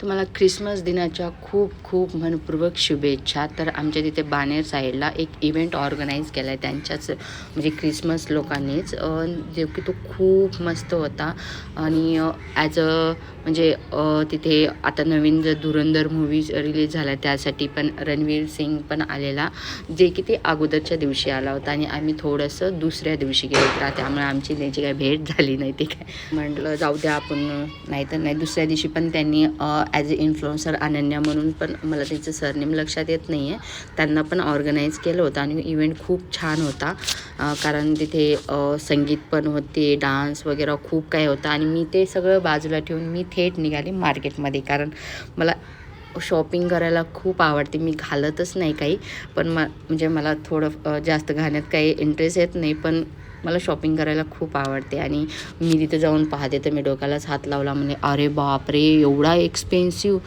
तुम्हाला ख्रिसमस दिनाच्या खूप खूप मनपूर्वक शुभेच्छा. तर आमच्या तिथे बानेर साईडला एक इव्हेंट ऑर्गनाईज केला आहे त्यांच्याच म्हणजे ख्रिसमस लोकांनीच. जे जो की तो खूप मस्त होता. आणि ॲज अ म्हणजे तिथे आता नवीन जर धुरंधर मूवीज रिलीज झाला त्यासाठी पण रणवीर सिंग पण आलेला जे की ते अगोदरच्या दिवशी आला होता. आणि आम्ही थोडंसं दुसऱ्या दिवशी गेलो होता. त्यामुळे आमची त्यांची काही भेट झाली नाही ते काय म्हटलं जाऊ द्या आपण नाही तर नाही दुसऱ्या दिवशी पण त्यांनी ॲज अ इन्फ्लुएन्सर अनन्या म्हणून पण मला त्याचं सरनेम लक्षात येत नाही आहे त्यांना पण ऑर्गनाईज केलं होतं आणि इव्हेंट खूप छान होता. कारण तिथे संगीत पण होते डान्स वगैरे खूप काही होता. आणि मी ते सगळं बाजूला ठेवून मी थेट निघाले मार्केटमध्ये कारण मला शॉपिंग करायला खूप आवडते. मी घालतच नाही काही. पण म म्हणजे मला थोडं जास्त घालण्यात काही इंटरेस्ट येत नाही. पण मला शॉपिंग करायला खूप आवडते. आणि मी तिथे जाऊन पाहते. तर मी डोक्यालाच हात लावला. म्हणजे अरे बापरे! एवढा एक्सपेन्सिव्ह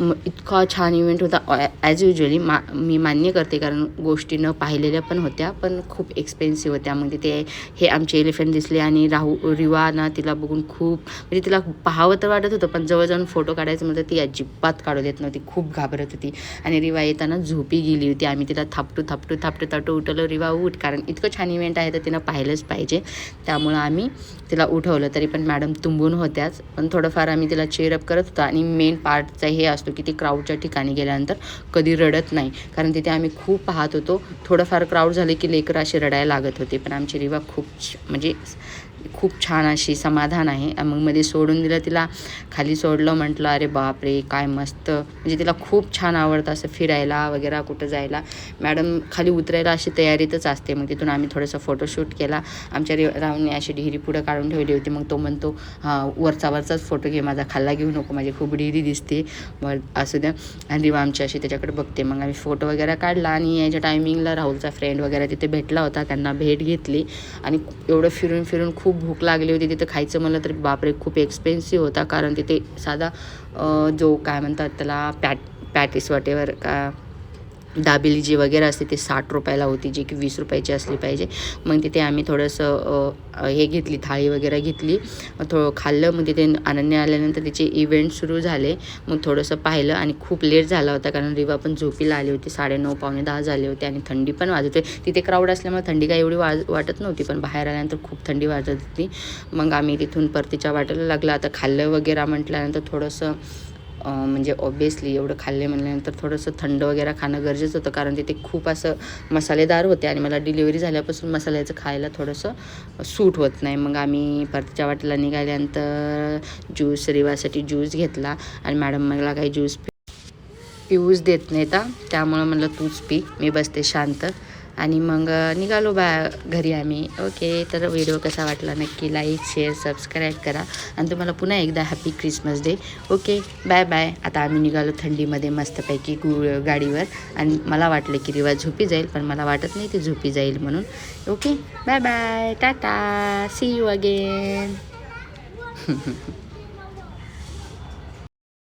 म इतका छान इव्हेंट होता. ॲज युजली मा मी मान्य करते कारण गोष्टी न पाहिलेल्या पण होत्या पण खूप एक्सपेन्सिव्ह होत्या. म्हणजे मग तिथे हे आमचे एलिफंट दिसले आणि राहू रिवा ना तिला बघून खूप म्हणजे तिला पाहावं तर वाटत होतं पण जवळ जाऊन फोटो काढायचं म्हणजे ती अजिबात काढू देत नव्हती. खूप घाबरत होती. आणि रिवा येताना झोपी गेली होती. आम्ही तिला थापटू थापटू थापटू थापटू उठवलं. रिवा उठ कारण इतकं छान इव्हेंट आहे तर तिनं पाहिलंच पाहिजे. त्यामुळं आम्ही तिला उठवलं. तरी पण मॅडम तुंबून होत्याच. पण थोडंफार आम्ही तिला चेअरअप करत होतो. आणि मेन पार्टचा हे असतो की ते क्राऊडच्या ठिकाणी गेल्यानंतर कधी रडत नाही. कारण तिथे आम्ही खूप पाहत होतो. थोडंफार क्राऊड झाले की लेकरं असे रडायला लागत होते. पण आमची रिवा खूप म्हणजे खूप छान अशी समाधान आहे. मग मध्ये सोडून दिलं तिला खाली सोडलं म्हटलं अरे बापरे काय मस्त. म्हणजे तिला खूप छान आवडतं असं फिरायला वगैरे कुठं जायला. मॅडम खाली उतरायला अशी तयारीतच असते. मग तिथून आम्ही थोडंसं फोटोशूट केला. आमच्या रि राहूनने अशी ढिरी पुढं काढून ठेवली होती. मग तो म्हणतो हां वरचा वरचाच फोटो घे माझा खाल्ला घेऊ नको माझी खूप ढिरी दिसते. मग असू द्या आणि रिवा आमची अशी त्याच्याकडे बघते. मग आम्ही फोटो वगैरे काढला आणि याच्या टायमिंगला राहुलचा फ्रेंड वगैरे तिथे भेटला होता. त्यांना भेट घेतली. आणि एवढं फिरून फिरून खूप खूप भूक लागली होती. तिथं खायचं म्हणलं तर बापरे खूप एक्सपेन्सिव्ह होता. कारण तिथे साधा जो काय म्हणतात त्याला पॅट पॅटिस वाटेवर का दाबेली जी वगैरे असते ते साठ रुपयाला होती जी की वीस रुपयाची असली पाहिजे. मग तिथे आम्ही थोडंसं हे घेतली थाळी वगैरे घेतली. मग थोडं खाल्लं मग तिथे अनन्य आल्यानंतर तिचे इव्हेंट सुरू झाले. मग थोडंसं पाहिलं आणि खूप लेट झाला होता कारण रिवा पण झोपीला आली होती साडेनऊ पावणे दहा झाले होते आणि थंडी पण वाजत. होती तिथे क्राऊड असल्यामुळे थंडी काही एवढी वाज वाटत नव्हती पण बाहेर आल्यानंतर खूप थंडी वाजत होती. मग आम्ही तिथून परतीच्या वाटेला लागला. आता खाल्लं वगैरे म्हटल्यानंतर थोडंसं म्हणजे ऑब्वियसली एवढं खाल्ले म्हणल्यानंतर थोडंसं थंड वगैरे खाणं गरजेचं होतं. कारण तिथे खूप असं मसालेदार होते आणि मला डिलिव्हरी झाल्यापासून मसाल्याचं खायला थोडंसं सूट होत नाही. मग आम्ही परतीच्या वाटेला निघाल्यानंतर ज्यूस रिवासाठी ज्यूस घेतला आणि मॅडम मला काही ज्यूस पिऊच देत नाही तर त्यामुळं म्हणलं तूच पी मी बसते शांत. आणि मग निघालो बा घरी आम्ही. ओके तर व्हिडिओ कसा वाटला नक्की लाईक शेअर सबस्क्राईब करा. आणि तुम्हाला पुन्हा एकदा happy Christmas day okay bye bye आता आम्ही निघालो थंडीमध्ये मस्तपैकी गु गाडीवर. आणि मला वाटलं की रिवा झोपी जाईल पण मला वाटत नाही ती झोपी जाईल म्हणून. Okay bye bye tata see you again